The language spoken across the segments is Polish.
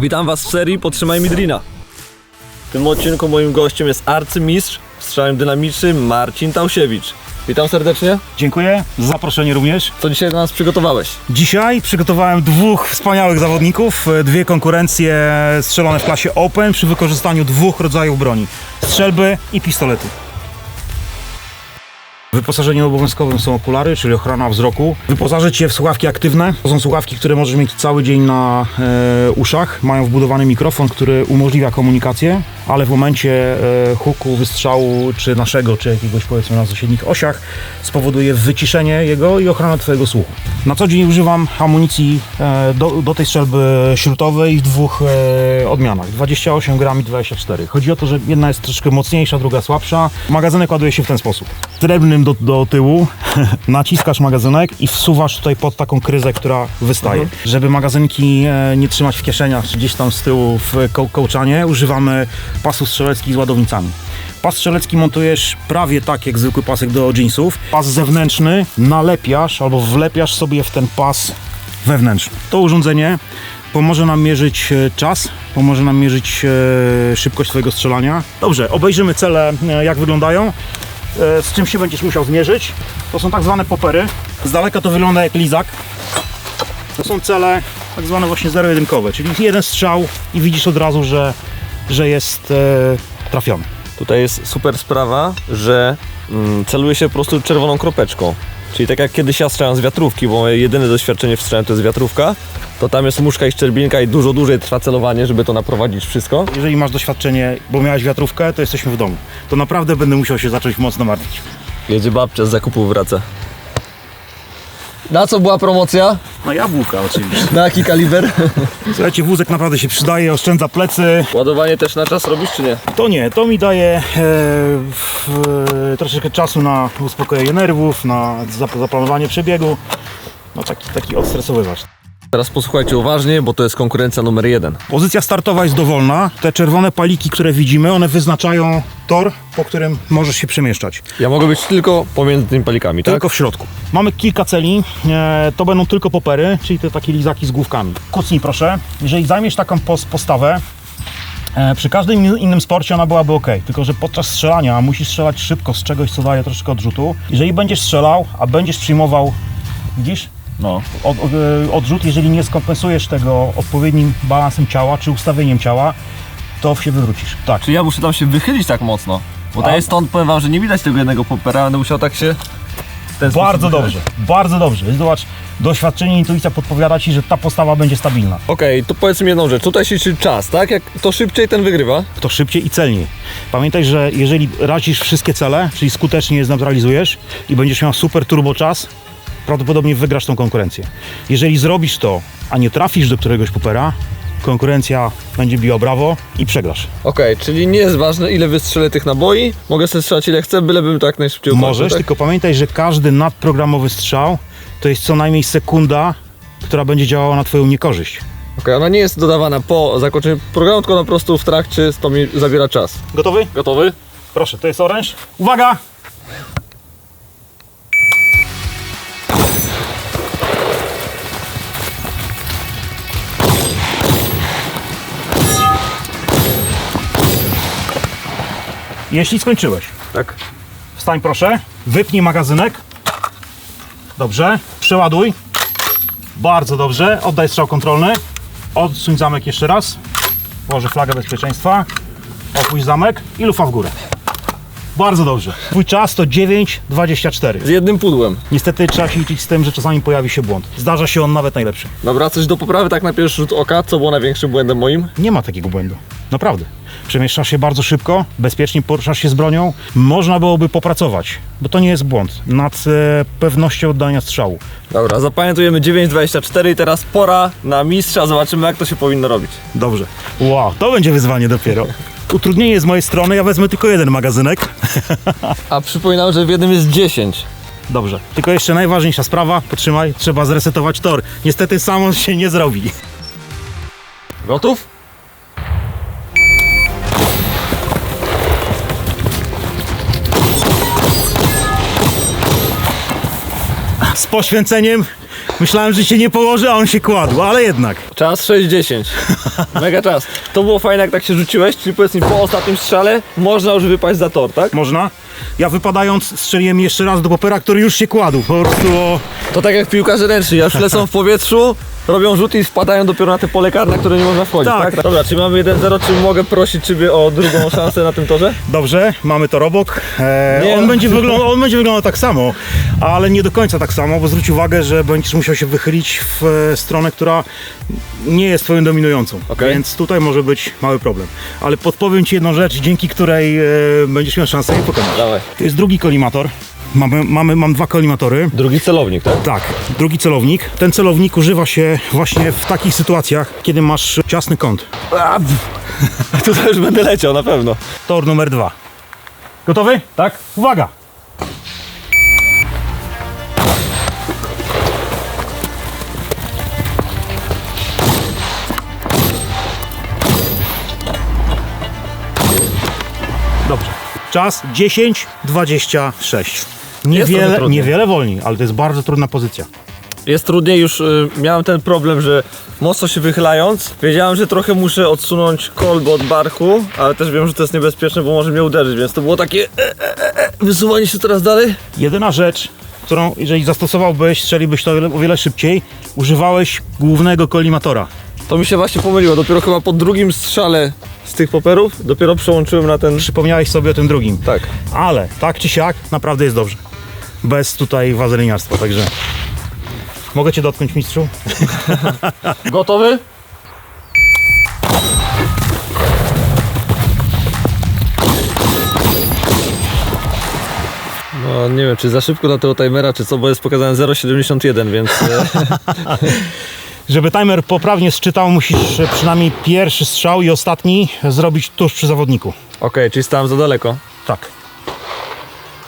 Witam Was w serii Potrzymaj Midrina. W tym odcinku moim gościem jest arcymistrz w strzałem dynamicznym Marcin Tausiewicz. Witam serdecznie. Dziękuję za zaproszenie również. Co dzisiaj dla nas przygotowałeś? Dzisiaj przygotowałem dwóch wspaniałych zawodników, e, dwie konkurencje strzelone w klasie Open przy wykorzystaniu dwóch rodzajów broni: strzelby i pistolety. Wyposażeniem obowiązkowym są okulary, czyli ochrona wzroku. Wyposażyć je w słuchawki aktywne. To są słuchawki, które możesz mieć cały dzień na e, uszach. Mają wbudowany mikrofon, który umożliwia komunikację, ale w momencie e, huku, wystrzału, czy naszego, czy jakiegoś powiedzmy na sąsiednich osiach, spowoduje wyciszenie jego i ochronę Twojego słuchu. Na co dzień używam amunicji e, do, do tej strzelby śrutowej w dwóch e, odmianach: 28 gram i 24. Chodzi o to, że jedna jest troszkę mocniejsza, druga słabsza. Magazynek ładuje się w ten sposób. Srebrnym do, do tyłu naciskasz magazynek i wsuwasz tutaj pod taką kryzę, która wystaje. Żeby magazynki e, nie trzymać w kieszeniach czy gdzieś tam z tyłu w ko- kołczanie, używamy pasów strzeleckich z ładownicami. Pas strzelecki montujesz prawie tak jak zwykły pasek do jeansów. Pas zewnętrzny nalepiasz albo wlepiasz sobie w ten pas wewnętrzny. To urządzenie pomoże nam mierzyć e, czas, pomoże nam mierzyć e, szybkość Twojego strzelania. Dobrze, obejrzymy cele, jak wyglądają. E, Z czym się będziesz musiał zmierzyć? To są tak zwane popery. Z daleka to wygląda jak lizak. To są cele tak zwane właśnie zero-jedynkowe, czyli jeden strzał i widzisz od razu, że, że jest e, trafiony. Tutaj jest super sprawa, że mm, celuje się po prostu czerwoną kropeczką. Czyli tak jak kiedyś ja strzelam z wiatrówki, bo moje jedyne doświadczenie w strzałem to jest wiatrówka, to tam jest muszka i szczerbinka i dużo dłużej trwa celowanie, żeby to naprowadzić wszystko. Jeżeli masz doświadczenie, bo miałeś wiatrówkę, to jesteśmy w domu. To naprawdę będę musiał się zacząć mocno martwić. Jedzie babcia z zakupów wraca. Na co była promocja? No jabłka oczywiście. Na jaki kaliber? Słuchajcie, wózek naprawdę się przydaje, oszczędza plecy. Ładowanie też na czas robisz czy nie? To nie, to mi daje e, w, e, troszeczkę czasu na uspokojenie nerwów, na zap- zaplanowanie przebiegu. No taki, taki odstresowywacz. Teraz posłuchajcie uważnie, bo to jest konkurencja numer jeden. Pozycja startowa jest dowolna. Te czerwone paliki, które widzimy, one wyznaczają tor, po którym możesz się przemieszczać. Ja mogę być tylko pomiędzy tymi palikami, tak? Tylko w środku. Mamy kilka celi, e, to będą tylko popery, czyli te takie lizaki z główkami. Kucnij proszę, jeżeli zajmiesz taką pos- postawę, e, przy każdym in- innym sporcie ona byłaby ok, tylko że podczas strzelania musisz strzelać szybko z czegoś, co daje troszkę odrzutu. Jeżeli będziesz strzelał, a będziesz przyjmował, widzisz? No, od, od, e, odrzut, jeżeli nie skompensujesz tego odpowiednim balansem ciała czy ustawieniem ciała, to się wywrócisz. Tak. Czy ja muszę tam się wychylić tak mocno? Bo A- tutaj stąd powiem wam, że nie widać tego jednego popera, będę musiał tak się... w ten sposób Bardzo wychylać. dobrze, bardzo dobrze. Zobacz, doświadczenie, intuicja podpowiada Ci, że ta postawa będzie stabilna. Okej, to powiedz mi jedną rzecz. Tutaj się liczy czas, tak? Jak to szybciej, ten wygrywa. to szybciej i celniej. Pamiętaj, że jeżeli razisz wszystkie cele, czyli skutecznie je zneutralizujesz i będziesz miał super turbo czas, prawdopodobnie wygrasz tą konkurencję. Jeżeli zrobisz to, a nie trafisz do któregoś popera, konkurencja będzie biła brawo i przegrasz. Okej, czyli nie jest ważne ile wystrzelę tych naboi. Mogę sobie strzelać ile chcę, bylebym to jak najszybciej ukończył, Możesz, tak? tylko pamiętaj, że każdy nadprogramowy strzał to jest co najmniej sekunda, która będzie działała na Twoją niekorzyść. Okej, ona nie jest dodawana po zakończeniu programu, tylko ona po prostu w trakcie to mi zabiera czas. Gotowy? Gotowy? Proszę, to jest oręż. Uwaga! Jeśli skończyłeś, Tak. wstań proszę, wypnij magazynek. Dobrze, przeładuj. Bardzo dobrze, oddaj strzał kontrolny. Odsuń zamek jeszcze raz. Włożę flagę bezpieczeństwa. Opuść zamek i lufa w górę. Bardzo dobrze. Twój czas to 9,24. Z jednym pudłem. Niestety trzeba się liczyć z tym, że czasami pojawi się błąd. Zdarza się on nawet najlepszy. Dobra, coś do poprawy tak na pierwszy rzut oka, co było największym błędem moim? Nie ma takiego błędu. Naprawdę. Przemieszczasz się bardzo szybko, bezpiecznie poruszasz się z bronią. Można byłoby popracować, bo to nie jest błąd, nad e, pewnością oddania strzału. Dobra, zapamiętujemy 9.24 i teraz pora na mistrza, zobaczymy jak to się powinno robić. Dobrze. Wow, to będzie wyzwanie dopiero. Utrudnienie z mojej strony, ja wezmę tylko jeden magazynek. A przypominam, że w jednym jest 10. Dobrze. Tylko jeszcze najważniejsza sprawa, potrzymaj, trzeba zresetować tor. Niestety sam on się nie zrobi. Gotów? Z poświęceniem Myślałem, że się nie położy, a on się kładł, ale jednak. Czas 6.10. Mega czas. To było fajne, jak tak się rzuciłeś, czyli powiedz mi, po ostatnim strzale można już wypaść za tor, tak? Można? Ja wypadając strzeliłem jeszcze raz do popera, który już się kładł. Po prostu o... To tak jak piłkarze ręczni, już lecą w powietrzu, robią rzut i wpadają dopiero na te pole karne, które nie można wchodzić, Tak. tak? Dobra, czy mamy 1-0, czy mogę prosić Ciebie o drugą szansę na tym torze? Dobrze, mamy to robok. E, Nie, on, no. będzie wyglądał, on będzie wyglądał tak samo, ale nie do końca tak samo, bo zwróć uwagę, że będziesz musiał się wychylić w e, stronę, która nie jest twoją dominującą. Okej. Więc tutaj może być mały problem. Ale podpowiem ci jedną rzecz, dzięki której e, będziesz miał szansę je pokonać. Dawaj. To jest drugi kolimator. Mamy, mamy, mam dwa kolimatory. Drugi celownik, tak? Tak, drugi celownik. Ten celownik używa się właśnie w takich sytuacjach, kiedy masz ciasny kąt. A, Tutaj już będę leciał, na pewno. Tor numer dwa. Gotowy? Tak. Uwaga! Dobrze. Czas 10.26. Niewiele, niewiele wolniej, ale to jest bardzo trudna pozycja. Jest trudniej, już y, miałem ten problem, że mocno się wychylając, wiedziałem, że trochę muszę odsunąć kolbę od barku, ale też wiem, że to jest niebezpieczne, bo może mnie uderzyć, więc to było takie e, e, e, wysuwanie się coraz dalej. Jedyna rzecz, którą jeżeli zastosowałbyś, strzelibyś to o wiele, o wiele szybciej, używałeś głównego kolimatora. To mi się właśnie pomyliło, dopiero chyba po drugim strzale z tych poperów, dopiero przełączyłem na ten... Przypomniałeś sobie o tym drugim. Tak. Ale tak czy siak, naprawdę jest dobrze. Bez tutaj wazeliniarstwa, także... Mogę cię dotknąć, mistrzu? Gotowy? No nie wiem, czy za szybko dla tego timera, czy co, bo jest pokazane 0,71, więc... e, Żeby timer poprawnie sczytał, musisz e, przynajmniej pierwszy strzał i ostatni zrobić tuż przy zawodniku. Okej, czyli stałem za daleko. Tak.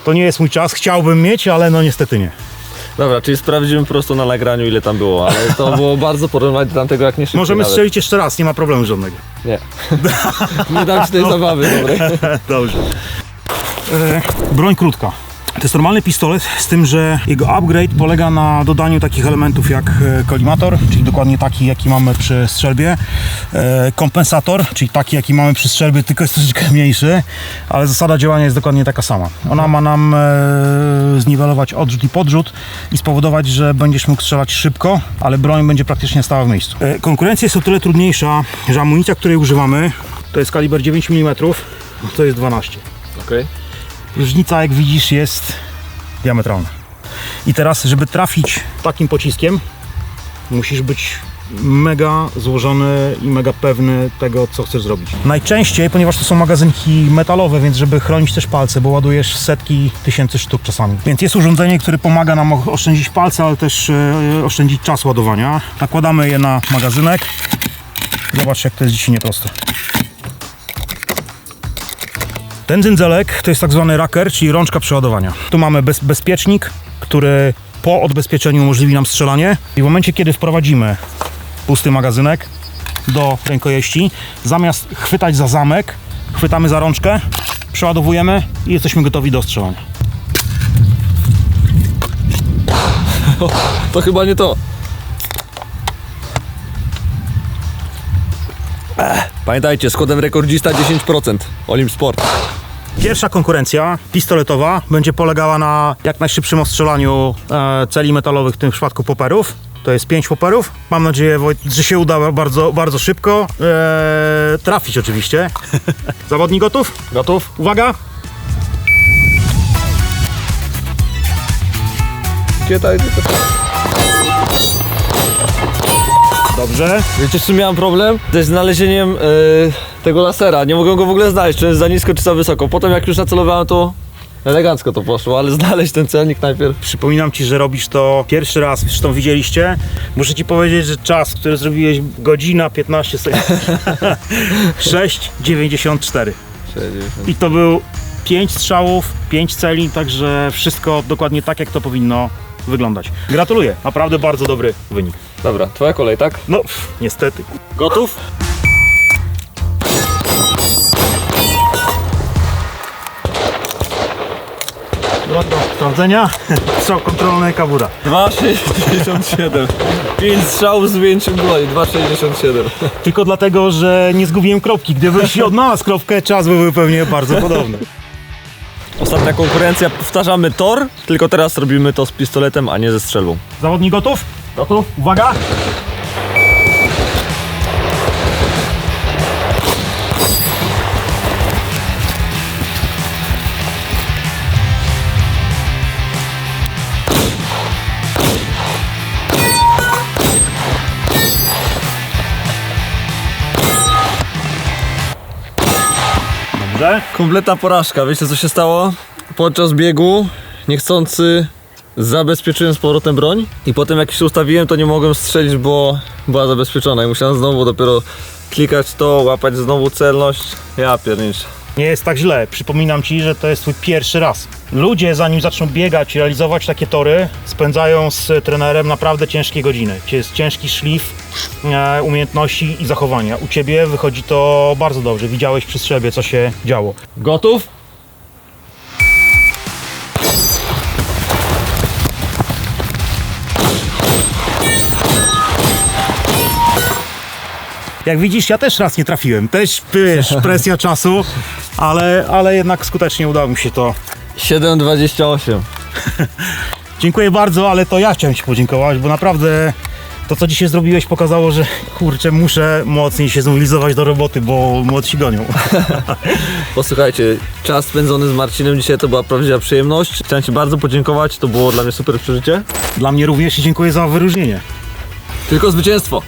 To nie jest mój czas, chciałbym mieć, ale no niestety nie. Dobra, czyli sprawdzimy po prostu na nagraniu ile tam było, ale to było bardzo porównać do tamtego jak nie szybko Możemy nawet. strzelić jeszcze raz, nie ma problemu żadnego. Nie. nie dam ci tej zabawy, dobrej. Dobrze. E, broń krótka. To jest normalny pistolet, z tym, że jego upgrade polega na dodaniu takich elementów jak e, kolimator, czyli dokładnie taki, jaki mamy przy strzelbie, e, kompensator, czyli taki, jaki mamy przy strzelbie, tylko jest troszeczkę mniejszy, ale zasada działania jest dokładnie taka sama. Ona ma nam e, zniwelować odrzut i podrzut i spowodować, że będziesz mógł strzelać szybko, ale broń będzie praktycznie stała w miejscu. Konkurencja jest o tyle trudniejsza, że amunicja, której używamy, to jest kaliber 9 mm, to jest 12. Okej. Różnica, jak widzisz, jest diametralna. I teraz, żeby trafić takim pociskiem, musisz być mega złożony i mega pewny tego, co chcesz zrobić. Najczęściej, ponieważ to są magazynki metalowe, więc żeby chronić też palce, bo ładujesz setki tysięcy sztuk czasami. Więc jest urządzenie, które pomaga nam oszczędzić palce, ale też e, oszczędzić czas ładowania. Nakładamy je na magazynek. Zobacz, jak to jest dzisiaj nieproste. Ten dzynzelek to jest tak zwany raker, czyli rączka przeładowania. Tu mamy bez, bezpiecznik, który po odbezpieczeniu umożliwi nam strzelanie. I w momencie, kiedy wprowadzimy pusty magazynek do rękojeści, zamiast chwytać za zamek, chwytamy za rączkę, przeładowujemy i jesteśmy gotowi do strzelania. To chyba nie to. Pamiętajcie, z kodem rekordzista 10%. Olimp Sport. Pierwsza konkurencja pistoletowa będzie polegała na jak najszybszym ostrzelaniu e, celi metalowych, w tym przypadku poperów. To jest 5 poperów. Mam nadzieję, że się uda bardzo, bardzo szybko. E, trafić oczywiście. Zawodnik gotów? Gotów? Uwaga! Dobrze. Wiecie, z czym miałem problem? Ze znalezieniem e, tego lasera. Nie mogłem go w ogóle znaleźć, czy jest za nisko, czy za wysoko. Potem jak już nacelowałem, to elegancko to poszło, ale znaleźć ten celnik najpierw. Przypominam Ci, że robisz to pierwszy raz, zresztą widzieliście. Muszę Ci powiedzieć, że czas, który zrobiłeś, godzina 15 sekund. 6,94. I to był 5 strzałów, 5 celi, także wszystko dokładnie tak, jak to powinno wyglądać. Gratuluję, naprawdę bardzo dobry wynik. Dobra, twoja kolej, tak? No, pff, niestety. Gotów? Sprawdzenia. Strzał kontrolny, kabura. 2,67. 5 strzałów z wyjęciem broni, 2,67. Tylko dlatego, że nie zgubiłem kropki. Gdybyś odnalazł kropkę, czas by był pewnie bardzo podobny. Ostatnia konkurencja, powtarzamy tor, tylko teraz robimy to z pistoletem, a nie ze strzelbą. Zawodnik gotów? Gotów. Uwaga! Dobrze. Kompletna porażka, wiecie co się stało? Podczas biegu niechcący zabezpieczyłem z powrotem broń i potem jak się ustawiłem to nie mogłem strzelić, bo była zabezpieczona i musiałem znowu dopiero klikać to, łapać znowu celność. Ja pierniczę. Nie jest tak źle. Przypominam Ci, że to jest Twój pierwszy raz. Ludzie, zanim zaczną biegać i realizować takie tory, spędzają z trenerem naprawdę ciężkie godziny. Jest ciężki szlif e, umiejętności i zachowania. U Ciebie wychodzi to bardzo dobrze. Widziałeś przy strzelbie, co się działo. Gotów? Jak widzisz, ja też raz nie trafiłem. Też, wiesz, presja czasu, ale, ale jednak skutecznie udało mi się to 7,28. Dziękuję bardzo, ale to ja chciałem Ci podziękować, bo naprawdę to, co dzisiaj zrobiłeś, pokazało, że kurczę, muszę mocniej się zmobilizować do roboty, bo młodsi gonią. Posłuchajcie, czas spędzony z Marcinem dzisiaj to była prawdziwa przyjemność. Chciałem Ci bardzo podziękować, to było dla mnie super przeżycie. Dla mnie również i dziękuję za wyróżnienie. Tylko zwycięstwo.